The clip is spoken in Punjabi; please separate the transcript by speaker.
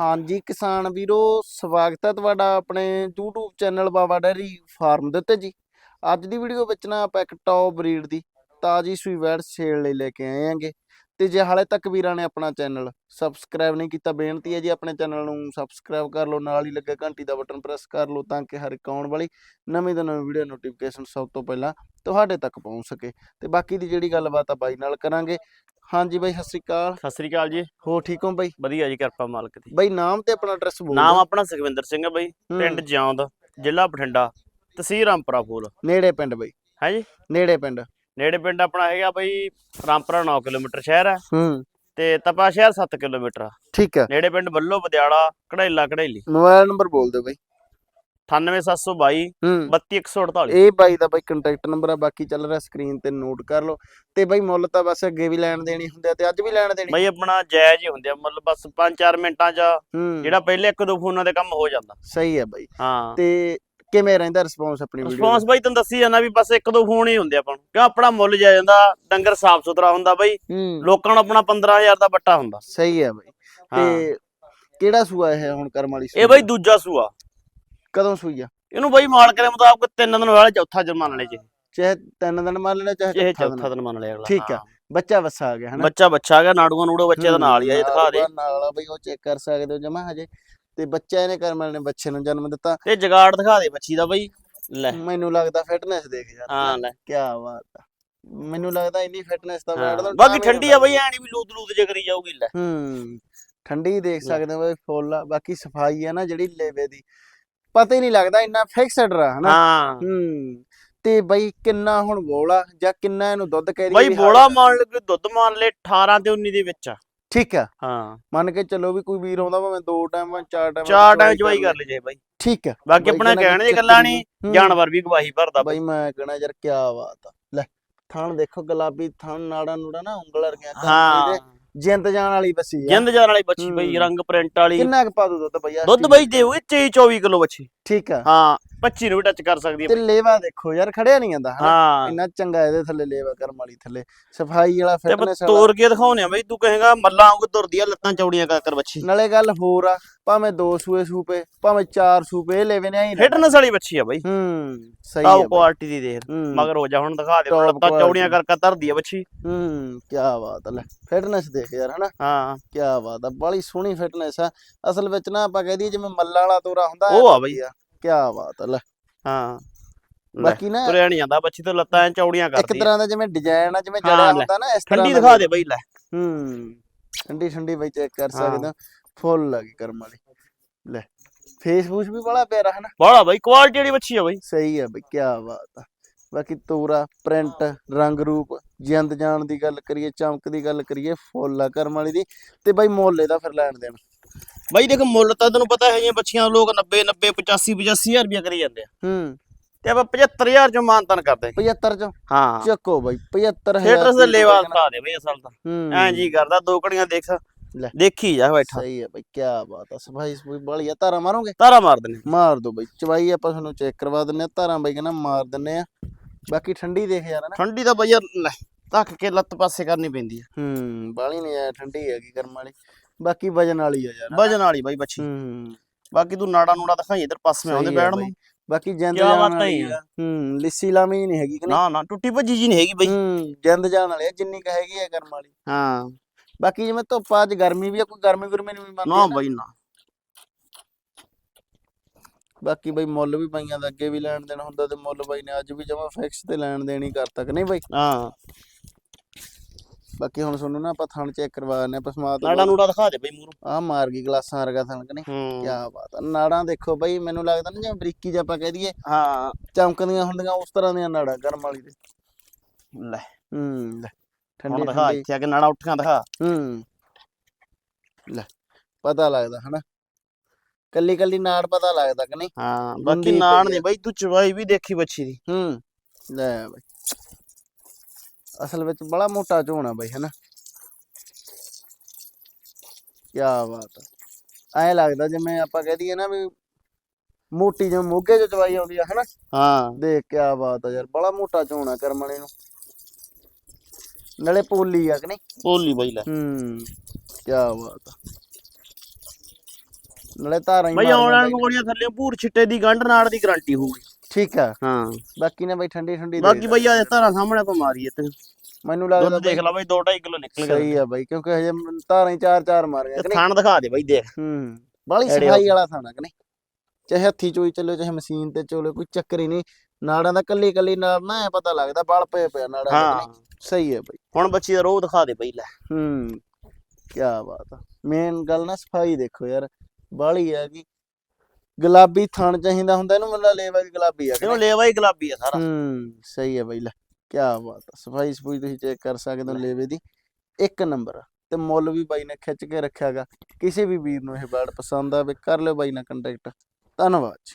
Speaker 1: ਹਾਂਜੀ, ਕਿਸਾਨ ਵੀਰੋ, ਸਵਾਗਤ ਹੈ ਤੁਹਾਡਾ ਆਪਣੇ YouTube channel Baba dairy farm ਦੇ ਉੱਤੇ ਜੀ। ਅੱਜ ਦੀ ਵੀਡੀਓ ਵਿੱਚ ਨਾ ਆਪਾਂ ਇੱਕ ਟੌਪ ਬਰੀਡ ਦੀ ਤਾਜੀ ਸੂਈ ਵੈੜ ਸੇਲ ਲਈ ਲੈ ਕੇ ਆਏ ਆਂਗੇ ਤੇ ਜੇ ਹਾਲੇ ਤੱਕ ਵੀਰਾਂ ਨੇ ਆਪਣਾ ਚੈਨਲ ਸਬਸਕ੍ਰਾਈਬ ਨਹੀਂ ਕੀਤਾ ਬੇਨਤੀ ਹੈ ਜੀ ਆਪਣੇ ਚੈਨਲ ਨੂੰ ਸਬਸਕ੍ਰਾਈਬ ਕਰ ਲਓ ਨਾਲ ਹੀ ਲੱਗੇ ਘੰਟੀ ਦਾ ਬਟਨ ਪ੍ਰੈਸ ਕਰ ਲਓ ਤਾਂ ਕਿ ਹਰ ਇੱਕ ਆਉਣ ਵਾਲੀ ਨਵੀਂ ਤੋਂ ਨਵੀਂ ਵੀਡੀਓ ਨੋਟੀਫਿਕੇਸ਼ਨ ਸਭ ਤੋਂ ਪਹਿਲਾਂ ਤੁਹਾਡੇ ਤੱਕ ਪਹੁੰਚ ਸਕੇ। ਤੇ ਬਾਕੀ ਦੀ ਜਿਹੜੀ ਗੱਲਬਾਤ ਆ ਬਾਈ ਨਾਲ ਕਰਾਂਗੇ ਹਾਂਜੀ ਬਾਈ ਸਤਿ ਸ੍ਰੀ ਅਕਾਲ।
Speaker 2: ਸਤਿ ਸ੍ਰੀ ਅਕਾਲ ਜੀ।
Speaker 1: ਹੋ ਠੀਕ ਹੋ ਬਾਈ?
Speaker 2: ਵਧੀਆ ਜੀ ਕਿਰਪਾ ਮਾਲਕ ਦੀ।
Speaker 1: ਬਾਈ ਨਾਮ ਤੇ ਆਪਣਾ ਐਡਰੈਸ ਬੋਲ
Speaker 2: ਨਾਮ। ਆਪਣਾ ਸੁਖਵਿੰਦਰ ਸਿੰਘ ਹੈ ਬਾਈ ਪਿੰਡ ਜਿਉਂਦ ਜ਼ਿਲ੍ਹਾ ਬਠਿੰਡਾ ਤਹਿਸੀਲ ਰਾਮਪੁਰਾ ਫੂਲ।
Speaker 1: ਨੇੜੇ ਪਿੰਡ ਬਾਈ।
Speaker 2: ਹੈ ਜੀ?
Speaker 1: ਨੇੜੇ ਪਿੰਡ।
Speaker 2: ਨੇੜੇ ਪਿੰਡ ਆਪਣਾ ਹੈਗਾ ਬਾਈ ਰਾਮਪੁਰਾ 9 ਕਿਲੋਮੀਟਰ ਸ਼ਹਿਰ ਹੈ।
Speaker 1: ਹੂੰ।
Speaker 2: ਤੇ ਤਪਾ ਸ਼ਹਿਰ 7 ਕਿਲੋਮੀਟਰ ਆ।
Speaker 1: ਠੀਕ ਹੈ।
Speaker 2: ਨੇੜੇ ਪਿੰਡ ਬੱਲੋ ਬਦਿਆਲਾ ਕਢਾਈਲਾ ਕਢਾਈਲੀ
Speaker 1: ਮੋਬਾਈਲ ਨੰਬਰ ਬੋਲ ਦਿਓ ਬਾਈ।
Speaker 2: 98722
Speaker 1: ਹੂੰ।
Speaker 2: 32148
Speaker 1: ਇਹ ਬਾਈ ਦਾ ਬਾਈ ਕੰਟੈਕਟ ਨੰਬਰ ਆ ਬਾਕੀ ਚੱਲ ਰਿਹਾ ਸਕਰੀਨ ਤੇ ਨੋਟ ਕਰ ਲਓ। ਤੇ ਬਾਈ ਮੁੱਲ ਤਾਂ ਬਸ ਅੱਗੇ ਵੀ ਲੈਣ ਦੇਣੀ ਹੁੰਦੇ ਆ ਤੇ ਅੱਜ ਵੀ ਲੈਣ ਦੇਣੀ।
Speaker 2: ਬਾਈ ਆਪਣਾ ਜਾਇਜ਼ ਹੀ ਹੁੰਦੇ ਆ ਮਤਲਬ ਬਸ 5-4 ਮਿੰਟਾਂ 'ਚ ਜਿਹੜਾ ਪਹਿਲੇ ਇੱਕ ਦੋ ਫੋਨਾਂ ਦੇ ਕੰਮ ਹੋ ਜਾਂਦਾ।
Speaker 1: ਸਹੀ ਹੈ ਬਾਈ।
Speaker 2: ਹਾਂ।
Speaker 1: ਤੇ ਕਿਵੇਂ ਰਹਿੰਦਾ ਰਿਸਪੌਂਸ ਆਪਣੀ ਵੀਡੀਓ
Speaker 2: ਰਿਸਪੌਂਸ ਬਾਈ ਤੈਨੂੰ ਦੱਸੀ ਜਾਂਦਾ ਵੀ ਬਸ ਇੱਕ ਦੋ ਫੋਨ ਹੀ ਹੁੰਦੇ ਆਪਾਂ ਨੂੰ। ਕਿਉਂ? ਆਪਣਾ ਮੁੱਲ ਜਾਇ ਜਾਂਦਾ ਡੰਗਰ ਸਾਫ਼ ਸੁਥਰਾ ਹੁੰਦਾ ਬਾਈ। ਲੋਕਾਂ ਨੂੰ ਆਪਣਾ 15000 ਦਾ ਬੱਟਾ ਹੁੰਦਾ।
Speaker 1: ਸਹੀ ਹੈ ਬਾਈ। ਤੇ ਕਿਹੜਾ ਸੂਆ ਇਹ ਹੁਣ ਕਰਮ ਵਾਲੀ
Speaker 2: ਇਹ ਬਾਈ ਦੂਜਾ ਸੂਆ।
Speaker 1: ਕਦੋਂ ਸੂਈ ਆ?
Speaker 2: ਇਹਨੂੰ ਬਾਈ ਮਾਲਕ ਦੇ ਮੁਤਾਬਕ ਤਿੰਨ ਦਿਨ ਵਾਲੇ ਚੌਥਾ ਦਿਨ ਮੰਨ ਲੈ ਜੀ।
Speaker 1: ਚਾਹੇ ਤਿੰਨ ਦਿਨ ਮੰਨ ਲੈਣਾ ਚਾਹੇ ਚੌਥਾ ਦਿਨ।
Speaker 2: ਮੰਨ ਲਿਆ ਅਗਲਾ
Speaker 1: ਠੀਕ ਆ। ਬੱਚਾ ਵੱਸਾ ਆ ਗਿਆ ਹਨਾ?
Speaker 2: ਬੱਚਾ ਬੱਚਾ ਆ ਗਿਆ ਨਾੜੂਆਂ ਨੂੜੋ ਬੱਚੇ ਦਾ ਨਾਲ ਹੀ ਆ ਇਹ ਦਿਖਾ ਦੇ।
Speaker 1: ਨਾਲ ਆ ਬਈ ਉਹ ਚੈੱਕ ਕਰ ਸਕਦੇ ਹੋ ਜਮਾ ਹਜੇ। ਤੇ ਬੱਚਾ ਇਹਨੇ ਕਰਮਲ ਨੇ ਬੱਚੇ ਨੂੰ ਜਨਮ ਦਿੱਤਾ।
Speaker 2: ਤੇ ਜਗਾੜ ਦਿਖਾ ਦੇ ਬੱਚੀ ਦਾ ਬਾਈ। ਲੈ।
Speaker 1: ਮੈਨੂੰ ਲੱਗਦਾ ਫਿਟਨੈਸ ਦੇਖ ਯਾਰ।
Speaker 2: ਹਾਂ ਲੈ।
Speaker 1: ਕੀ ਬਾਤ ਆ। ਮੈਨੂੰ ਲੱਗਦਾ ਇੰਨੀ ਫਿਟਨੈਸ ਤਾਂ। ਬੈਠ ਦਾ
Speaker 2: ਬਾਕੀ ਠੰਡੀ ਆ ਬਾਈ ਐ ਨਹੀਂ ਵੀ ਲੂਤ ਲੂਤ ਜੇ ਕਰੀ ਜਾਊਗੀ ਲੈ।
Speaker 1: ਹੂੰ ਠੰਡੀ ਦੇਖ। ਸਕਦੇ ਹੋ ਬਈ ਫੁੱਲ ਆ। ਬਾਕੀ ਸਫ਼ਾਈ ਆ ਨਾ ਜਿਹੜੀ ਲੇਵੇ ਦੀ। ਪਤਾ ਹੀ ਨਹੀਂ ਲੱਗਦਾ ਇੰਨਾ ਫਿਕਸਡ ਰਹਾ ਹਨਾ?
Speaker 2: ਹਾਂ।
Speaker 1: ਹੂੰ। ਤੇ ਬਈ ਕਿੰਨਾ ਹੁਣ ਬੋਲਾ ਜਾਂ ਕਿੰਨਾ ਇਹਨੂੰ ਦੁੱਧ ਕਹਿ
Speaker 2: ਬਾਈ ਬੋਲਾ ਮੰਨ ਲੈ ਦੁੱਧ ਮੰਨ ਲੈ 18 ਤੇ 19 ਦੇ ਵਿੱਚ ਆ।
Speaker 1: ਠੀਕ ਆ
Speaker 2: ਹਾਂ।
Speaker 1: ਮੰਨ ਕੇ ਚੱਲੋ ਵੀ ਕੋਈ ਵੀਰ ਆਉਂਦਾ ਭਾਵੇਂ ਦੋ ਟਾਈਮ ਚਾਰ ਟਾਈਮ
Speaker 2: ਚਾਰ ਟਾਈਮ ਚਵਾਈ ਕਰ ਲੈ ਜੇ ਬਾਈ।
Speaker 1: ਠੀਕ ਆ
Speaker 2: ਬਾਕੀ ਆਪਣਾ ਕਹਿਣ ਦੀ ਗੱਲਾਂ ਨਹੀਂ। ਜਾਨਵਰ ਵੀ ਗਵਾਹੀ ਭਰਦਾ
Speaker 1: ਬਾਈ ਮੈਂ ਕਹਣਾ ਯਾਰ ਕੀ ਬਾਤ ਆ। ਲੈ ਥਣ ਦੇਖੋ ਗੁਲਾਬੀ ਥਣ ਨਾੜਾ ਨੂੜਾ ਨਾ ਉਂਗਲ ਵਰਗੀਆਂ
Speaker 2: ਹਾਂ।
Speaker 1: ਜਿੰਦ ਜਾਣ ਵਾਲੀ ਬੱਸੀ ਆ।
Speaker 2: ਜਿੰਦ ਜਾਨ ਵਾਲੀ ਬੱਚੀ ਬਾਈ। ਰੰਗ ਪ੍ਰਿੰਟ ਵਾਲੀ।
Speaker 1: ਕਿੰਨਾ ਕੁ ਪਾ ਦੂ ਦੁੱਧ ਬਈ?
Speaker 2: ਦੁੱਧ? ਬਾਈ ਦੇਊਗੀ 23 24 ਕਿਲੋ ਬੱਚੀ
Speaker 1: ਠੀਕ ਆ।
Speaker 2: ਹਾਂ। 25 ਨੂੰ ਵੀ ਟੱਚ ਕਰ ਸਕਦੀ
Speaker 1: ਤੇ
Speaker 2: ਹੈ
Speaker 1: ਲੇਵਾ ਦੇਖੋ ਯਾਰ ਖੜਿਆ ਨਹੀਂ ਜਾਂਦਾ ਹਨਾ?
Speaker 2: ਹਾਂ।
Speaker 1: ਇੰਨਾ ਚੰਗਾ ਇਹਦੇ ਥੱਲੇ ਲੇਵਾ ਕਰਮ ਵਾਲੀ ਥੱਲੇ। ਸਫ਼ਾਈ ਵਾਲਾ
Speaker 2: ਤੇ ਆਪਾਂ
Speaker 1: ਫਿਟਨੈਸ ਵਾਲਾ।
Speaker 2: ਤੋੜ ਕੇ ਦਿਖਾਉਣੇ ਆ ਬਈ ਤੂੰ ਕਹੇਗਾ ਮੱਲਾਂ ਵਾਂਗੂ ਤੁਰਦੀ ਆ ਲੱਤਾਂ ਚੌੜੀਆਂ ਕਰ ਕਰ ਬੱਚੀ
Speaker 1: ਨਾਲੇ ਗੱਲ ਹੋਰ ਆ ਭਾਵੇਂ ਦੋ ਸੂਏ ਸੂਪੇ ਭਾਵੇਂ ਚਾਰ ਸੂਪੇ ਇਹ ਲੈਵੇ ਨੇ ਆਈ
Speaker 2: ਫਿਟਨੈਸ ਵਾਲੀ ਬੱਚੀ ਆ ਬਾਈ।
Speaker 1: ਹੂੰ ਸਹੀ
Speaker 2: ਟਾਪ
Speaker 1: ਆ ਬਾਈ।
Speaker 2: ਕੁਆਲਿਟੀ ਦੀ ਦੇਖ।
Speaker 1: ਹੂੰ।
Speaker 2: ਮਗਰ ਹੋ ਜਾ ਹੁਣ ਦਿਖਾ ਦੇ
Speaker 1: Top
Speaker 2: ਲੱਤਾਂ
Speaker 1: quality।
Speaker 2: ਚੌੜੀਆਂ ਕਰ ਕਰ ਧਰਦੀ ਆ ਬੱਚੀ
Speaker 1: ਹੂੰ ਕੀ ਬਾਤ ਆ ਲੈ। ਫਿਟਨੈਸ ਦੇਖ ਯਾਰ ਹਨਾ?
Speaker 2: ਹਾਂ।
Speaker 1: ਕੀ ਬਾਤ ਆ ਬੜੀ ਸੋਹਣੀ ਫਿਟਨੈਸ ਆ। ਅਸਲ ਵਿੱਚ ਨਾ ਆਪਾਂ ਕਹਿ ਦਈਏ ਜਿਵੇਂ ਮੱਲਾਂ ਵਾਲਾ ਤੋਰਾ ਹੁੰਦਾ
Speaker 2: ਉਹ ਆ ਬਈ।
Speaker 1: ਕੀ ਬਾਤ ਆ ਲੈ।
Speaker 2: ਹਾਂ।
Speaker 1: ਬਾਕੀ ਨਾ
Speaker 2: ਤੁਰਿਆ ਨਹੀਂ ਜਾਂਦਾ ਬੱਚੀ ਤੋਂ ਲੱਤਾਂ ਐਂ ਚੌੜੀਆਂ
Speaker 1: ਇੱਕ
Speaker 2: ਕਰਦੀ। ਆ
Speaker 1: ਤਰ੍ਹਾਂ ਦਾ ਜਿਵੇਂ ਡਿਜ਼ਾਈਨ ਆ ਜਿਵੇਂ
Speaker 2: ਹਾਂ,
Speaker 1: ਜੜਿਆ। ਹੁੰਦਾ ਨਾ ਇਸ ਤਰ੍ਹਾਂ
Speaker 2: ਠੰਡੀ
Speaker 1: ਦਾ
Speaker 2: ਦਿਖਾ ਦੇ ਬਈ ਲੈ।
Speaker 1: ਹੂੰ। ਠੰਡੀ ਠੰਡੀ ਬਈ ਚੈੱਕ ਕਰ
Speaker 2: ਹਾਂ।
Speaker 1: ਸਕਦੇ ਹੋ ਫੁੱਲ ਲੱਗੀ ਕਰਮ ਵਾਲੀ। ਲੈ ਫੇਸਬੁਕ ਵੀ ਬੜਾ ਪਿਆਰਾ ਹੈ ਨਾ
Speaker 2: ਬੜਾ ਬਈ ਕੁਆਲਿਟੀ ਵਾਲੀ ਬੱਚੀ ਆ ਬਈ।
Speaker 1: ਸਹੀ ਆ ਬਈ ਕੀ ਬਾਤ ਆ। ਬਾਕੀ ਤੋਰਾ ਪ੍ਰਿੰਟ ਰੰਗ ਰੂਪ ਜਿੰਦ ਜਾਣ ਦੀ ਗੱਲ ਕਰੀਏ ਚਮਕ ਦੀ ਗੱਲ ਕਰੀਏ ਫੁੱਲ ਆ ਕਰਮ ਵਾਲੀ ਦੀ। ਤੇ ਬਈ ਮੁੱਲ ਇਹਦਾ ਫਿਰ ਲੈਣ ਦੇਣ।
Speaker 2: ਬਈ ਦੇਖ ਮੁੱਲ ਤਾਂ ਤੈਨੂੰ ਪਤਾ ਹੈ ਜਿਹੀਆਂ ਬੱਚੀਆਂ ਲੋਕ 90 90 85 85000 ਰੁਪਏ ਕਰੀ ਜਾਂਦੇ ਆ।
Speaker 1: ਹੂੰ।
Speaker 2: ਤੇ ਆਪਾਂ 75000 ਚੋਂ ਮਾਨਤਨ ਕਰਦੇ
Speaker 1: 75 ਚੋਂ?
Speaker 2: ਹਾਂ।
Speaker 1: ਚੱਕੋ ਬਈ 75
Speaker 2: ਥੀਏਟਰ ਦੇ ਲੈਵਾ ਦਿਖਾ ਦੇ ਬਈ ਅਸਲ ਤਾਂ।
Speaker 1: ਹੂੰ।
Speaker 2: ਐਂ ਜੀ ਕਰਦਾ ਦੋ ਕੜੀਆਂ ਦੇਖ
Speaker 1: ਲੈ।
Speaker 2: ਦੇਖੀ ਜਾ ਬੈਠਾ।
Speaker 1: ਸਹੀ ਆ ਬਈ ਕੀ ਬਾਤ ਆ ਸਫ਼ਾਈ ਸਫੂਈ ਬਾਲੀ ਆ। ਧਾਰਾ ਮਾਰੋਗੇ?
Speaker 2: ਤਾਰਾ ਮਾਰ ਦਿੰਨੇ
Speaker 1: ਮਾਰ ਦੋ ਬਈ ਚਵਾਈ ਆਪਾਂ ਤੁਹਾਨੂੰ ਚੈੱਕ ਕਰਵਾ ਦਿੰਨੇ ਆ ਧਾਰਾਂ ਬਈ ਕਹਿੰਦਾ ਮਾਰ ਦਿੰਨੇ ਆ ਬਾਕੀ ਠੰਡੀ ਦੇਖ ਯਾਰ ਨਾ
Speaker 2: ਠੰਡੀ ਤਾਂ ਬਈ ਯਾਰ ਲੈ ਧੱਕ ਕੇ ਲੱਤ ਪਾਸੇ ਕਰਨੀ ਪੈਂਦੀ ਆ।
Speaker 1: ਹੂੰ ਬਾਲੀ ਨਹੀਂ ਆ ਠੰਡੀ ਹੈਗੀ ਕਰਮ ਵਾਲੀ। ਬਾਕੀ ਵਜਨ ਵਾਲੀ ਆ ਯਾਰ।
Speaker 2: ਵਜਨ ਵਾਲੀ ਬਾਈ ਬੱਚੀ।
Speaker 1: ਹੂੰ।
Speaker 2: ਬਾਕੀ ਤੂੰ ਨਾੜਾ ਨੂੜਾ ਦਿਖਾਈ ਇਧਰ ਪਾਸੇ ਆਉਂਦੇ ਬੈਠ। ਨੂੰ।
Speaker 1: ਬਾਕੀ ਜਿੰਦ
Speaker 2: ਬਾਤਾਂ
Speaker 1: ਵਾਲੀ
Speaker 2: ਹੀ
Speaker 1: ਆ। ਹੂੰ ਲਿੱਸੀ ਲਾਮੀ ਨਹੀਂ ਹੈਗੀ
Speaker 2: ਨਾ ਨਾ ਟੁੱਟੀ ਭੱਜੀ ਜੀ ਨਹੀਂ ਹੈਗੀ ਬਈ।
Speaker 1: ਹੂੰ ਜਿੰਦ ਜਾਣ ਵਾਲੀ ਜਿੰਨੀ ਕ ਹੈਗੀ ਆ ਵਾਲੀ।
Speaker 2: ਹਾਂ।
Speaker 1: ਬਾਕੀ ਜਿਵੇਂ ਧੁੱਪ ਅੱਜ ਗਰਮੀ ਵੀ ਆ ਕੋਈ ਗਰਮੀ ਗੁਰਮੀ ਨਹੀਂ ਮੰਨਦੀ
Speaker 2: ਨਾ ਬਈ ਨਾ।
Speaker 1: ਬਾਕੀ ਬਈ ਮੁੱਲ ਵੀ ਪਾਈਆਂ ਦਾ ਅੱਗੇ ਵੀ ਲੈਣ ਦੇਣ ਹੁੰਦਾ ਤੇ ਮੁੱਲ ਬਾਈ ਨੇ ਅੱਜ ਵੀ ਜਮਾ ਫਿਕਸ ਤੇ ਲੈਣ ਦੇਣ ਹੀ ਕਰਤਾ ਕਿ ਨਹੀਂ ਬਾਈ?
Speaker 2: ਹਾਂ।
Speaker 1: ਬਾਕੀ ਹੁਣ ਤੁਹਾਨੂੰ ਨਾ ਆਪਾਂ ਥਣ ਚੈੱਕ ਕਰਵਾ ਦਿੰਨੇ ਆ ਪਸਮਾ
Speaker 2: ਨਾੜਾ ਨੂੜਾ ਦਿਖਾ ਦੇ ਬਈ ਮੂਰੋਂ
Speaker 1: ਆ ਮਾਰ ਗਈ ਗਲਾਸਾਂ ਵਰਗਾ ਥਣ ਕਿ ਨਹੀਂ?
Speaker 2: ਹੂੰ।
Speaker 1: ਕਿਆ ਬਾਤ ਆ। ਨਾੜਾਂ ਦੇਖੋ ਬਈ ਮੈਨੂੰ ਲੱਗਦਾ ਨਾ ਜਿਵੇਂ ਬਰੀਕੀ ਜਿਹਾ ਆਪਾਂ ਕਹਿ ਦਈਏ।
Speaker 2: ਹਾਂ।
Speaker 1: ਚਮਕਦੀਆਂ ਹੁੰਦੀਆਂ ਉਸ ਤਰ੍ਹਾਂ ਦੀਆਂ ਨਾੜਾਂ ਗਰਮ ਵਾਲੀ ਦੇ
Speaker 2: ਲੈ।
Speaker 1: ਹੂੰ ਲੈ। ਠੰਡੀ
Speaker 2: ਦਿਖਾ ਇੱਥੇ ਆ ਕੇ ਨਾੜਾ ਉੱਠੀਆਂ ਦਿਖਾ।
Speaker 1: ਹੂੰ। ਲੈ ਪਤਾ ਲੱਗਦਾ ਹਨਾ? ਕੱਲੀ ਕੱਲੀ ਨਾੜ ਪਤਾ ਲੱਗਦਾ ਕਿ ਨਹੀਂ?
Speaker 2: ਹਾਂ ਬਾਕੀ ਨਾੜ। ਨਹੀਂ ਬਈ ਤੂੰ ਚਵਾਈ ਵੀ ਦੇਖੀ ਬੱਚੀ ਦੀ।
Speaker 1: ਹੂੰ ਲੈ ਬਈ। ਅਸਲ ਵਿੱਚ ਬੜਾ ਮੋਟਾ ਝੋਣਾ ਬਈ ਹਨਾ ਕੀ ਬਾਤ ਆ ਐ ਲੱਗਦਾ ਜਿਵੇਂ ਆਪਾਂ ਕਹਿ ਦਈਏ ਨਾ ਵੀ ਮੋਟੀ ਜਿਵੇਂ ਮੋਗੇ ਚ ਚਵਾਈ ਆਉਂਦੀ ਆ ਹਨਾ
Speaker 2: ਹਾਂ।
Speaker 1: ਦੇਖ ਕੀ ਬਾਤ ਆ ਯਾਰ ਬੜਾ ਮੋਟਾ ਝੋਣਾ ਕਰਮਣੇ ਨੂੰ। ਨਾਲੇ ਪੋਲੀ ਆ ਕਿ ਨਹੀਂ?
Speaker 2: ਬੋਲੀ ਬਈ ਲੈ।
Speaker 1: ਹੂੰ ਕੀ ਬਾਤ ਆ ਨਾਲੇ ਧਾਰਾਂ ਹੀ
Speaker 2: ਬਈ ਆਉਣ ਵਾਲੀਆਂ ਥੱਲੇ ਭੂਰ ਛਿੱਟੇ ਦੀ ਗੰਢ ਨਾੜ ਦੀ ਗਾਰੰਟੀ ਹੋਊਗੀ।
Speaker 1: ਠੀਕ ਆ।
Speaker 2: ਹਾਂ।
Speaker 1: ਬਾਕੀ ਨੇ ਬਾਈ ਠੰਡੀ ਠੰਡੀ
Speaker 2: ਬਾਕੀ ਬਈ ਆ ਧਾਰਾਂ ਸਾਹਮਣੇ ਆਪਾਂ ਮਾਰੀ ਇੱਥੇ
Speaker 1: ਮੈਨੂੰ ਲੱਗਦਾ
Speaker 2: ਦੁੱਧ ਦੇਖ ਲੈ ਬਈ 2.5 ਕਿਲੋ ਨਿਕਲ ਗਿਆ।
Speaker 1: ਸਹੀ ਆ ਬਾਈ ਕਿਉਂਕਿ ਹਜੇ ਧਾਰਾਂ ਹੀ ਚਾਰ ਚਾਰ ਮਾਰੀਆਂ ਕਿ
Speaker 2: ਥਣ ਦਿਖਾ ਦੇ ਬਈ ਦੇਖ।
Speaker 1: ਹੂੰ ਬਾਲੀ ਸਫ਼ਾਈ ਵਾਲਾ ਥਾਣਾ ਕਿ ਨਹੀਂ? ਚਾਹੇ ਹੱਥੀ ਚੋਈ ਚੱਲੋ ਚਾਹੇ ਮਸ਼ੀਨ ਤੇ ਚੋਲੋ ਕੋਈ ਚੱਕਰ ਹੀ ਨਹੀਂ। ਨਾੜਾਂ ਦਾ ਕੱਲੀ ਕੱਲੀ ਨਾੜ ਨਾ ਪਤਾ ਲੱਗਦਾ ਬਲ ਪਏ ਪਿਆ ਨਾੜਾਂ ਦੇ
Speaker 2: ਹਾਂ?
Speaker 1: ਸਹੀ ਹੈ ਬਾਈ।
Speaker 2: ਹੁਣ ਬੱਚੀ ਦਾ ਰੋਹ ਦਿਖਾ ਦੇ ਬਈ ਲੈ।
Speaker 1: ਹੂੰ ਕੀ ਬਾਤ ਆ। ਮੇਨ ਗੱਲ ਨਾ ਸਫ਼ਾਈ ਦੇਖੋ ਯਾਰ ਬਾਲੀ ਆ ਕਿ ਗੁਲਾਬੀ ਥਣ ਚਾਹੀਦਾ ਹੁੰਦਾ ਇਹਨੂੰ ਮਤਲਬ ਲੇਵਾ ਵੀ ਗੁਲਾਬੀ ਆ
Speaker 2: ਇਹਨੂੰ? ਲੇਵਾ ਹੀ ਗੁਲਾਬੀ ਆ ਸਾਰਾ।
Speaker 1: ਹੂੰ ਸਹੀ ਹੈ ਬਾਈ ਲੈ ਕੀ ਬਾਤ ਆ। ਸਫ਼ਾਈ ਸਫੂਈ ਤੁਸੀਂ ਚੈੱਕ ਕਰ ਸਕਦੇ ਹੋ ਲੇਵੇ ਦੀ। ਇੱਕ ਨੰਬਰ ਤੇ ਮੁੱਲ ਵੀ ਬਾਈ ਨੇ ਖਿੱਚ ਕੇ ਰੱਖਿਆਗਾ ਕਿਸੇ ਵੀ ਵੀਰ ਨੂੰ ਇਹ ਬਰਡ ਪਸੰਦ ਆਵੇ ਕਰ ਲਿਓ ਬਾਈ ਨਾਲ ਕੰਟੈਕਟ ਧੰਨਵਾਦ